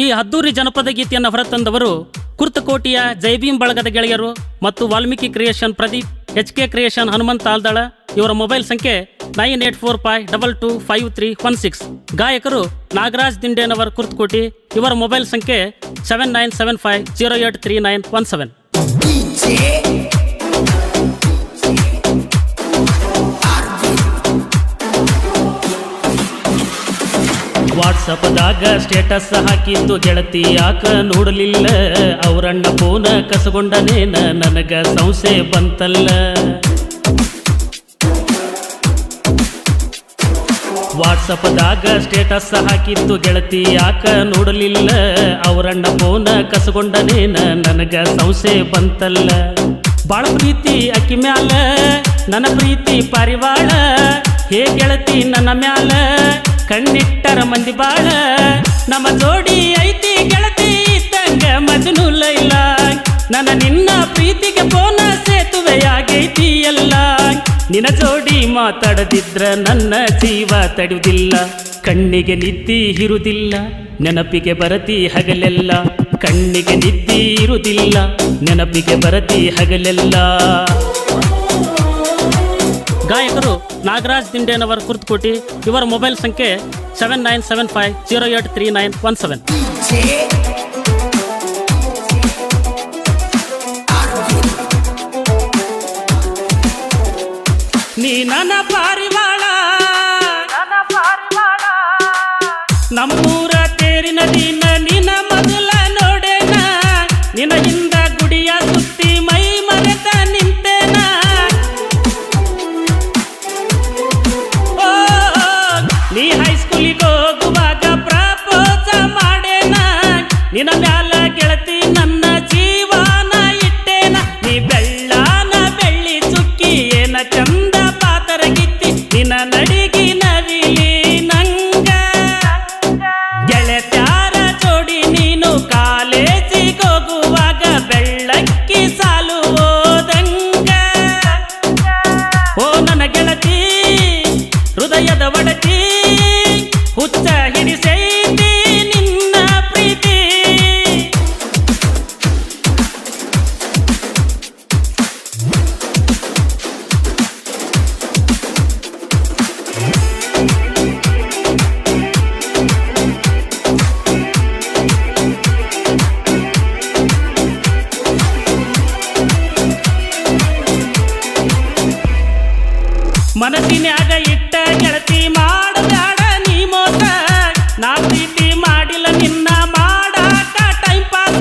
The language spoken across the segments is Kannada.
ಈ ಅದ್ದೂರಿ ಜನಪದ ಗೀತೆಯನ್ನು ಹೊರತಂದವರು ಕುರ್ತಕೋಟಿಯ ಜೈಭೀಮ್ ಬಳಗದ ಗೆಳೆಯರು ಮತ್ತು Valmiki creation Pradeep, H K creation Hanumanta Aldal ಇವರ ಮೊಬೈಲ್ ಸಂಖ್ಯೆ nine eight four five double two five three one six. ಗಾಯಕರು ನಾಗರಾಜ್ ದಿಂಡೇನವರ್ ಕುರ್ತಕೋಟಿ. ಇವರ ಮೊಬೈಲ್ ಸಂಖ್ಯೆ seven nine seven five zero eight three nine one seven. ವಾಟ್ಸಪ್ದಾಗ status ಹಾಕಿದ್ದು ಗೆಳತಿ, ಯಾಕ ನೋಡಲಿಲ್ಲ? ಅವರಣ್ಣ ಫೋನ ಕಸಗೊಂಡನೇನ? ನನಗ ಸಂಸೆ ಬಂತಲ್ಲ. ವಾಟ್ಸಪ್ದಾಗ ಸ್ಟೇಟಸ್ ಹಾಕಿದ್ದು ಗೆಳತಿ, ಯಾಕ ನೋಡಲಿಲ್ಲ? ಅವರಣ್ಣ ಫೋನ ಕಸಗೊಂಡನೇನ? ನನಗ ಸಂಸೆ ಬಂತಲ್ಲ. ಬಾಳ ಪ್ರೀತಿ ಅಕ್ಕಿ ಮ್ಯಾಲ, ನನ್ನ ಪ್ರೀತಿ ಪರಿವಾಳ. ಹೇ ಗೆಳತಿ, ನನ್ನ ಮ್ಯಾಲ ಕಣ್ಣಿಟ್ಟರ ಮಂದಿ ಬಾಳ. ನಮ್ಮ ಜೋಡಿ ಐತಿ ಗೆಳತಿ ಇದ್ದಂಗ ಮಜನು ಲೈಲ. ನನ್ನ ನಿನ್ನ ಪ್ರೀತಿಗೆ ಬೋನ ಸೇತುವೆಯಾಗೈತಿ ಎಲ್ಲ. ನಿನ್ನ ಜೋಡಿ ಮಾತಾಡದಿದ್ರ ನನ್ನ ಜೀವ ತಡೆಯುವುದಿಲ್ಲ. ಕಣ್ಣಿಗೆ ನಿದ್ದಿ ಇರುವುದಿಲ್ಲ, ನೆನಪಿಗೆ ಬರತಿ ಹಗಲೆಲ್ಲ. ಕಣ್ಣಿಗೆ ನಿದ್ದಿ ಇರುವುದಿಲ್ಲ, ನೆನಪಿಗೆ ಬರತಿ ಹಗಲೆಲ್ಲ. ಗಾಯಕರು ನಾಗರಾಜ್ ದಿಂಡೇನವರ್ ಕುರ್ತಕೋಟಿ. ಇವರ ಮೊಬೈಲ್ ಸಂಖ್ಯೆ seven nine seven five zero eight three nine one seven ನೀ ನನ್ನ ಪಾರಿವಾಳ. ನಮ್ಮೂರ ನಿನ್ನ ಮ್ಯಾಲ ಮನಸ್ಸಿನ್ಯಾಗ ಇಟ್ಟ ಗೆಳತಿ ಮಾಡಬೇಡ ನೀ ಮೋಸ. ನಾ ಪ್ರೀತಿ ಮಾಡಿಲ್ಲ, ನಿನ್ನ ಮಾಡಾಕ ಟೈಮ್ ಪಾಸ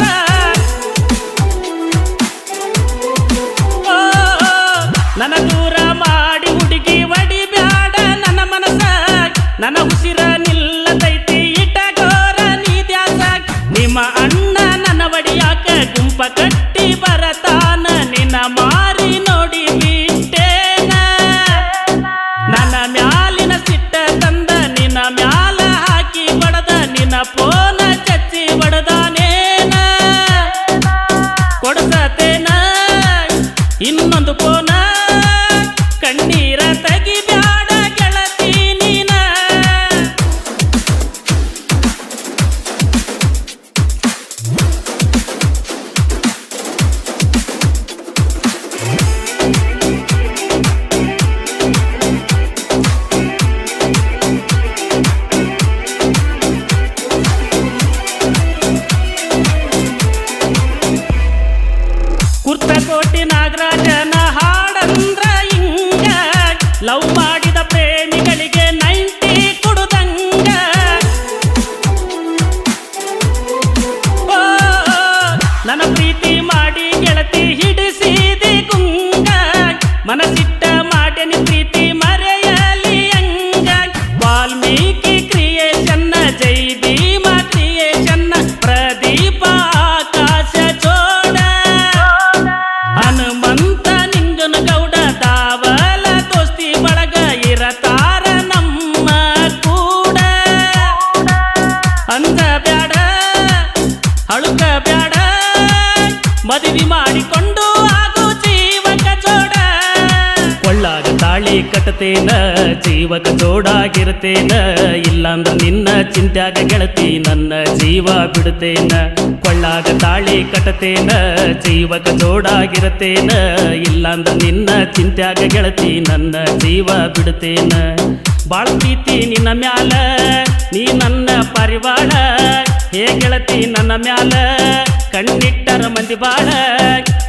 ನನ್ನ ದೂರ ಮಾಡಿ ಹುಡುಗಿ ಒಡಿಬ್ಯಾಡ ನನ್ನ ಮನಸ ನನ್ನ ಉಸಿರ ಇಟ್ಟ ಇಟಗೋರ ನೀ ದ್ಯಾಸ. ನಿಮ್ಮ ಅಣ್ಣ ನನ್ನ ಒಡಿಯಾಕ ಗುಂಪ ಕಟ್ಟಿ ಬರತಾನ மனசில் ಮದುವೆ ಕಟ್ತೇನ ಜೀವಕ ಜೋಡಾಗಿರ್ತೇನ? ಇಲ್ಲಾಂದ್ರ ನಿನ್ನ ಚಿಂತ್ಯಾಗ ಗೆಳತಿ ನನ್ನ ಜೀವ ಬಿಡ್ತೇನ ಕೊಳ್ಳಾಗ ತಾಳಿ ಕಟ್ತೇನ ಜೀವಕ ಜೋಡಾಗಿರ್ತೇನ? ಇಲ್ಲಾಂದ್ರ ನಿನ್ನ ಚಿಂತ್ಯಾಗ ಗೆಳತಿ ನನ್ನ ಜೀವ ಬಿಡ್ತೇನ ಬಾಳ ಪ್ರೀತಿ ನಿನ್ನ ಮ್ಯಾಲ, ನೀ ನನ್ನ ಪರಿವಾಳ. ಹೇ ಗೆಳತಿ ನನ್ನ ಮ್ಯಾಲ, ಕಣ್ಣಿಟ್ಟರ ಮಂದಿ ಬಾಳ.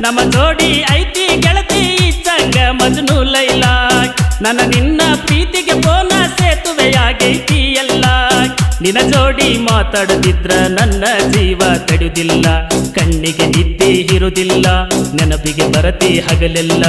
ನಮ್ಮ ಜೋಡಿ ಐತಿ ಗೆಳತಿ, ಚಂಗ ಮಜನು ಲೈಲ. ನನ್ನ ನಿನ್ನ ಪ್ರೀತಿಗೆ ಬೋನ ಸೇತುವೆಯಾಗೈತಿ ಎಲ್ಲ. ನಿನ್ನ ಜೋಡಿ ಮಾತಾಡದಿದ್ರ ನನ್ನ ಜೀವ ತಡೆಯುವುದಿಲ್ಲ. ಕಣ್ಣಿಗೆ ನಿದ್ದೆ ಇರುವುದಿಲ್ಲ. ನೆನಪಿಗೆ ಬರತಿ ಹಗಲೆಲ್ಲ.